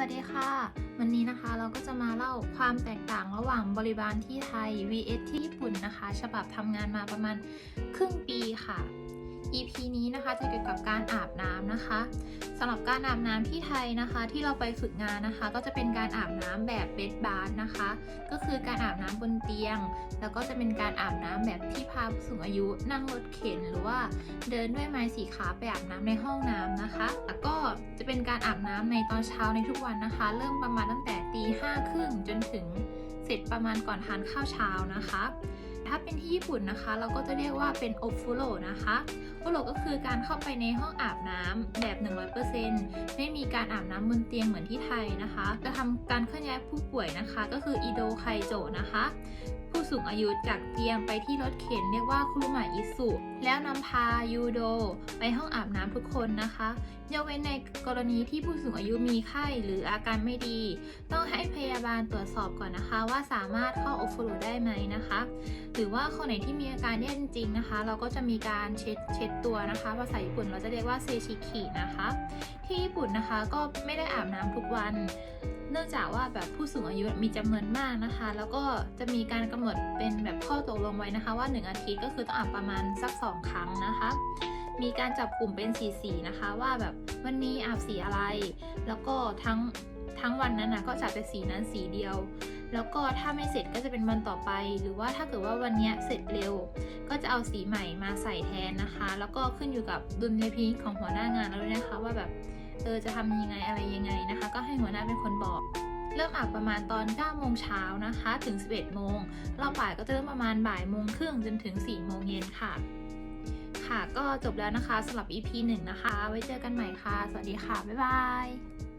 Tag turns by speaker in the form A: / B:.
A: วัสดีค่ะ วันนี้นะคะเราก็จะมาเล่าความแตกต่างระหว่างบริบาลที่ไทย vs ที่ญี่ปุ่นนะคะ ฉบับทำงานมาประมาณครึ่งปีค่ะ EP นี้นะคะจะเกี่ยวกับการอาบน้ำนะคะสำหรับการอาบน้ำที่ไทยนะคะ ที่เราไปฝึกงานนะคะ ก็จะเป็นการอาบน้ำแบบเบดบาร์นะคะ ก็คือการอาบน้ำบนเตียง แล้วก็จะเป็นการอาบน้ำแบบที่พาผู้สูงอายุนั่งรถเข็น หรือว่าเดินด้วยไม้สีขาไปอาบน้ำในห้องน้ำนะคะ แล้วก็จะเป็นการอาบน้ำในตอนเช้าในทุกวันนะคะ เริ่มประมาณตั้งแต่ตีห้าครึ่งจนถึงเสร็จประมาณก่อนทานข้าวเช้านะคะ ถ้าเป็นที่ญี่ปุ่นนะคะ เราก็จะเรียกว่าเป็นโอฟุโรนะคะฟุโรก็คือการเข้าไปในห้องอาบน้ำแบบ 100%ไม่มีการอาบน้ำบนเตียงเหมือนที่ไทยนะคะ จะทำการเคลื่อนย้ายผู้ป่วยนะคะ ก็คืออิโดไคโจนะคะ สูงอายุจากเตียงไปที่รถเข็นเรียกว่าคุรุมาอิสุ แล้วนำพายูโดไปห้องอาบน้ำทุกคนนะคะยกเว้นในกรณีที่ผู้สูงอายุมีไข้หรืออาการไม่ดี ต้องให้พยาบาลตรวจสอบก่อนนะคะ ว่าสามารถเข้าโอฟูได้ไหมนะคะ หรือว่าคนไหนที่มีอาการแย่จริงๆนะคะ เราก็จะมีการเช็ดเช็ดตัวนะคะ ภาษาญี่ปุ่นเราจะเรียกว่าเซชิคินะคะ ที่ญี่ปุ่นนะคะก็ไม่ได้อาบน้ำทุกวัน เนื่องจากว่าแบบผู้สูงอายุมีจำนวนมากนะคะ แล้วก็จะมีการกำหนดเป็นแบบข้อตกลงไว้นะคะ ว่า 1 อาทิตย์ก็คือต้องอาบประมาณสัก 2 ครั้งนะคะ มีการจับกลุ่มเป็นสีสีๆนะคะ ว่าแบบวันนี้อาบสีอะไร แล้วก็ทั้งทั้งวันนั้นนะก็จะเป็นสีนั้นสีเดียว แล้วก็ถ้าไม่เสร็จก็จะเป็นวันต่อไป หรือว่าถ้าเกิดว่าวันนี้เสร็จเร็ว ก็จะเอาสีใหม่มาใส่แทนนะคะ แล้วก็ขึ้นอยู่กับดุลยพินิจของหัวหน้างานเราด้วยนะคะ ว่าแบบเออจะทำยังไงอะไรยังไงนะคะ ก็ให้หัวหน้าเป็นคนบอก เริ่มอานประมาณตอน9โมงเช้านะคะ ถึง 11 โมงรอบบ่ายก็จะเริ่มประมาณบ่ายโมงครึ่งจนถึง 4 โมงเย็นค่ะ ค่ะก็จบแล้วนะคะสำหรับ EP 1 นะคะ ไว้เจอกันใหม่ค่ะ สวัสดีค่ะ บ๊ายบาย